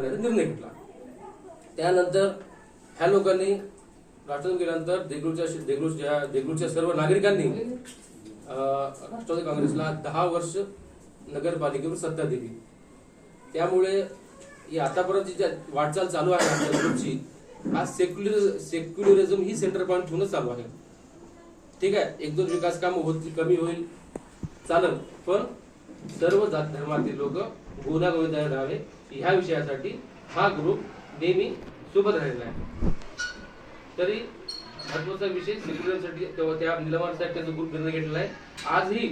करण्याचा निर्णय घेतला. त्यानंतर ह्या लोकांनी राष्ट्रवादी गेल्यानंतर देगलूरच्या देगलूरच्या देगलूरच्या सर्व नागरिकांनी राष्ट्रवादी काँग्रेसला दहा वर्ष नगरपालिकेवर सत्ता दिली. त्यामुळे ही आतापर्यंत ज्या वाटचाल चालू आहे देगलूरची हा सेक्युलर सेक्युलरिझम ही सेंटर पॉईंट ठेवूनच चालू आहे. ठीक आहे एक दोन विकास काम होतील कमी होईल चालेल पण सर्व जात धर्मातील लोक गुन्हा राहावे ह्या विषयासाठी हा ग्रुप नेहमी सोबत राहिलेला आहे. तरी महत्त्वाचा विषय सेक्युलरसाठी तेव्हा त्या निलमार साहेब त्यांचा ग्रुप निर्णय घेतलेला आहे. आजही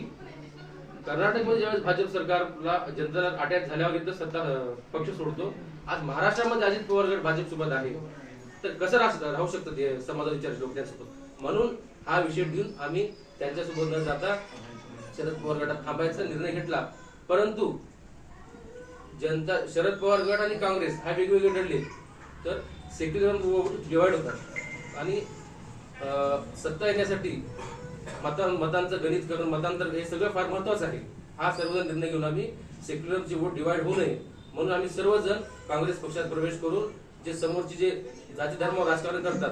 कर्नाटकमध्ये ज्यावेळेस भाजप सरकारला जनता अटॅक झाल्यावर तर सत्ता पक्ष सोडतो आज महाराष्ट्रामध्ये अजित पवार गट भाजप सोबत आहे. तर कसं राहू राहू शकतं ते समाजाचे विचार लोक त्यांच्यासोबत म्हणून हा विषय घेऊन आम्ही त्यांच्यासोबत न जाता शरद पवार गटात थांबायचा निर्णय घेतला. परंतु जनता शरद पवार गट आणि काँग्रेस हा वेगवेगळे लढले तर सेक्युलर डिवाइड होतात. आणि सत्ता येण्यासाठी मता मतांचं गणित करून मतांतर हे सगळं फार महत्वाचं आहे. हा सर्वजण निर्णय घेऊन आम्ही सेक्युलरची वोट डिवाइड होऊ नये. म्हणून आम्ही सर्वजण काँग्रेस पक्षात प्रवेश करून जे समोरचे जे जाती धर्मावर राजकारण करतात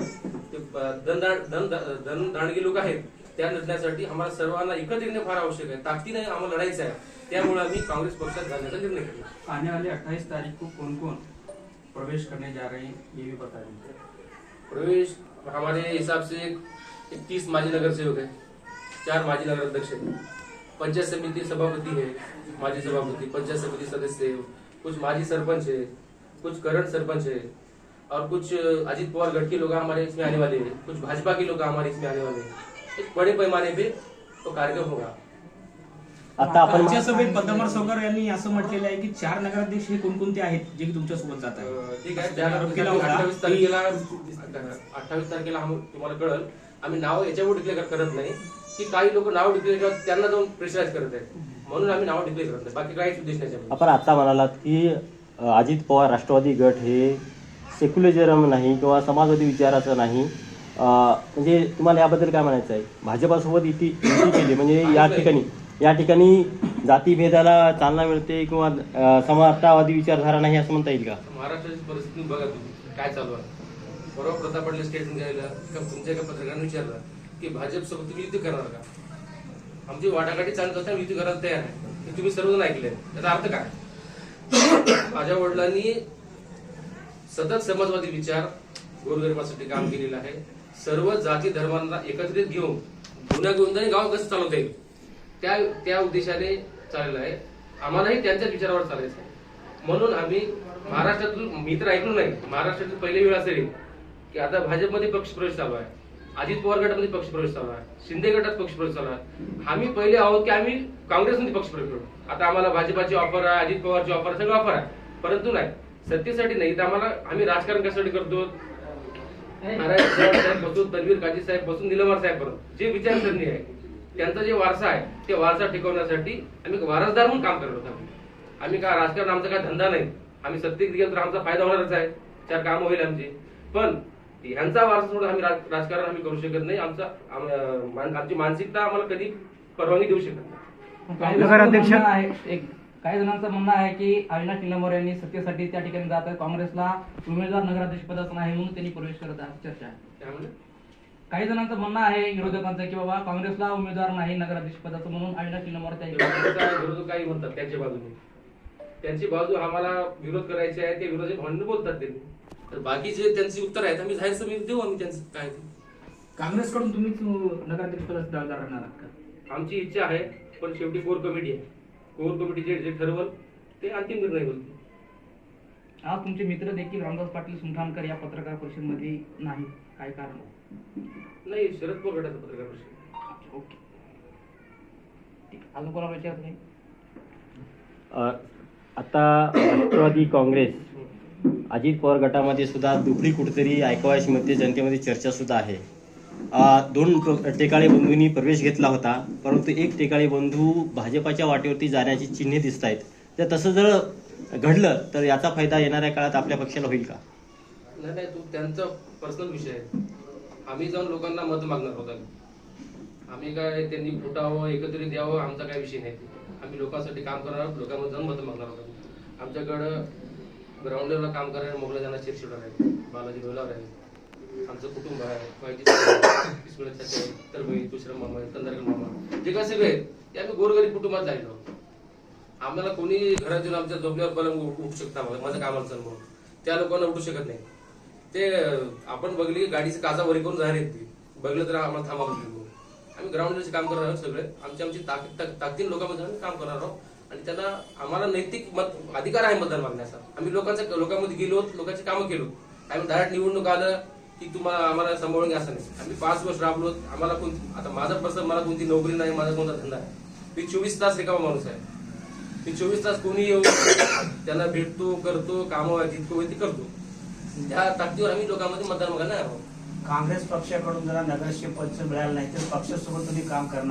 ते अं, धन धन दांडगे लोक आहेत त्या निर्णयासाठी आम्हाला सर्वांना एकत्र फार आवश्यक आहे. ताकदीने आम्हाला लढायचं आहे. त्यामुळे आम्ही काँग्रेस पक्षात जाण्याचा निर्णय घेतला. आने वाले 28 तारीख को कौन कौन प्रवेश करने जा रहे हैं ये भी बता दीजिए. प्रवेश हमारे हिसाब से इक्कीस माजी नगर सेवक है चार माजी नगर अध्यक्ष है। पंचायत समिति सभापति है माजी सभापति पंचायत समिति सदस्य है कुछ माजी सरपंच है कुछ करंट सरपंच है और कुछ अजित पवार गढ़ के लोग हमारे इसमें आने वाले हैं कुछ भाजपा के लोग हमारे इसमें आने वाले हैं। एक बड़े पैमाने पे तो कार्यक्रम होगा। आता आपण कालच्या सभेत पद्मनाभ सवकर यांनी असं म्हटलेलं आहे की चार नगराध्यक्ष हे कोणकोणते आहेत जे की तुमच्यासोबत जात अठ्ठावीस की- तारखेला अठ्ठावीस तारखेला तुम्हाला कळल. आम्ही नाव याच्यावर डिक्लेअर करत नाही. की काही लोक नाव डिक्लेअर करतात त्यांना जाऊन प्रेशराईज करत आहेत. म्हणून आम्ही नाव डिक्लेअर करत नाही. बाकी काहीच उद्देश नाही. आपण आता म्हणालात की अजित पवार राष्ट्रवादी गट हे सेक्युलरिझम नाही किंवा समाजवादी विचाराचं नाही. म्हणजे तुम्हाला याबद्दल काय म्हणायचं आहे भाजपासोबत युती केली म्हणजे या ठिकाणी या ठिकाणी जातीभेदाला चालना मिळते किंवा समाजतावादी विचारधारा नाही असं म्हणता येईल का? महाराष्ट्राची परिस्थिती बघा तुम्ही काय चालू आहे. परवा प्रताप पडले स्टेटमेंट घ्यायला का तुमच्या एका पत्रकारांनी विचारलं की भाजप सोबत तुम्ही युद्ध करणार का? आमची वाटाघाटी चालत असताना युद्ध करायला तयार आहे. हे तुम्ही सर्वजण ऐकलंय. त्याचा अर्थ काय? माझ्या वडिलांनी सतत समाजवादी विचार गोरगरिबासाठी काम केलेलं आहे. सर्व जाती धर्मांना एकत्रित घेऊन गुन्हा गोंधळी गाव कसं चालवता येईल? त्या त्या उद्देशाने चाललेलं आहे. आम्हालाही त्यांच्याच विचारावर चालायचं आहे. म्हणून आम्ही महाराष्ट्रातून मी तर ऐकलो नाही महाराष्ट्रातील पहिली वेळ असेल की आता भाजपमध्ये पक्ष प्रवेश चालू आहे. अजित पवार गटामध्ये पक्ष प्रवेश चालू आहे. शिंदे गटात पक्ष प्रवेश चालू आहे. आम्ही पहिले आहोत की आम्ही काँग्रेसमध्ये पक्षप्रवेश करू. आता आम्हाला भाजपाची ऑफर आहे अजित पवारची ऑफर आहे सगळं ऑफर आहे. परंतु नाही सत्तेसाठी नाही तर आम्हाला आम्ही राजकारण कशासाठी करतो? नारायण साहेब बसून तन्वीर काजी साहेब बसून निलंबर साहेब जे जे विचारसरणी आहे. त्यांचा जे वारसा आहे ते वारसा टिकवण्यासाठी आम्ही वारसदार म्हणून काम करत होतो आम्ही. काय राजकारण आमचा काय धंदा नाही. आम्ही सत्तेत गेलो तर आमचा फायदा होणारच आहे. चार काम होईल आमची. पण ह्यांचा वारसा सोडून आम्ही राज- राजकारण आम्ही करू शकत नाही. आमचा आमची मानसिकता आम्हाला कधी परवानगी देऊ शकत नाही. काही जणांचं म्हणणं आहे एक काही जणांचं म्हणणं आहे की अविनाश निलंबर यांनी सत्तेसाठी त्या ठिकाणी जात काँग्रेसला उमेदवार नगराध्यक्ष पदाचा नाही म्हणून त्यांनी प्रवेश करत आहे. चर्चा आहे. त्यामुळे? काही जणांचं म्हणणं आहे विरोधकांचं की बाबा काँग्रेसला उमेदवार नाही नगराध्यक्ष पदाचं म्हणून अविनाश निलंबर त्या विरोधक विरोधक काही म्हणतात त्यांच्या बाजूने. त्यांची बाजू आम्हाला विरोध करायची आहे ते विरोधी म्हणून बोलतात त्यांनी तर बाकी जे त्यांची उत्तर आहेत आम्ही जाहीर सभेत देऊ आम्ही त्यांचं काय ते. काँग्रेसकडून तुम्हीच नगराध्यक्ष पदाचे दावेदार राहणार आहात का? आमची इच्छा आहे पण शेवटी कोर कमिटी आहे. कोर कमिटी जे जे ठरवल ते अंतिम निर्णय होईल. आज तुमचे मित्र देखील रामदास पाटील सुमठाणकर या पत्रकार परिषदेमध्ये नाही काय कारण? नाही शरद पवार गटाचं पत्रकार परिषद. ओके. ठीक. अजून कोणाला विचारत नाही? अ, आता राष्ट्रवादी काँग्रेस अजित पवार गटामध्ये सुद्धा दुपडी कुठेतरी ऐकवायची मध्ये जनतेमध्ये चर्चा सुद्धा आहे. दोन टेकाळे बंधूंनी प्रवेश घेतला होता परंतु एक टेकाळे बंधू भाजपाच्या वाटेवरती जाण्याची चिन्हे दिसत आहेत तर तसं जर घडलं तर याचा फायदा येणाऱ्या काळात आपल्या पक्षाला होईल का? नाही नाही तो त्यांचा पर्सनल विषय आहे. आम्ही जाऊन लोकांना मत मागणार होता. आम्ही काय त्यांनी फुटावं एकत्रित यावं आमचा काय विषय नाही. आम्ही लोकांसाठी काम करणार लोकांमध्ये जाऊन मत मागणार होतो. आमच्याकडं ग्राउंडरला काम करणारे मोगला जाणार शिरशिडर आहे बालाजी डोलावर आहे आमचं कुटुंब आहे तर मी दुसरं मामा आहे कंदारकर मामा जे काय सगळे आहेत, ते आम्ही गोरगरीब कुटुंबात राहिलो आम्हाला कोणी घरात येऊन आमच्या झोपल्यावर पलंग उठू शकता आम्हाला माझं काम असेल म्हणून. त्या लोकांना उठू शकत नाही. ते आपण आपण बघली गाडीचं काचा वरी करून जाहीर आहेत ती बघलं तर आम्हाला थांबा म्हणून आम्ही ग्राउंडवरचे काम करणार आहोत सगळे. आमची आमची ताकद ताकदीन लोकांमध्ये आम्ही काम करणार आहोत. आणि त्यांना आम्हाला नैतिक मत अधिकार आहे मतदान मागण्याचा. आम्ही लोकांचं लोकांमध्ये गेलो लोकांची कामं केलो. आम्ही डायरेक्ट निवडणूक आलं की तुम्हाला आम्हाला सांभाळून घ्या असं नाही. आम्ही पाच वर्ष राबलो. आम्हाला कोणती आता माझा पर्सन मला कोणती नोकरी नाही माझा कोणता धंदा आहे मी चोवीस तास रिकामा माणूस आहे. ते चोवीस तास कोणी येऊ त्यांना भेटतो करतो कामं जितकं होईल ते करतो. त्या ताकदीवर आम्ही लोकांमध्ये मतदान मागायला नाही काँग्रेस पक्षाकडून जरा नगरचे पद मिळालं नाही तर पक्षासोबत तुम्ही काम करणार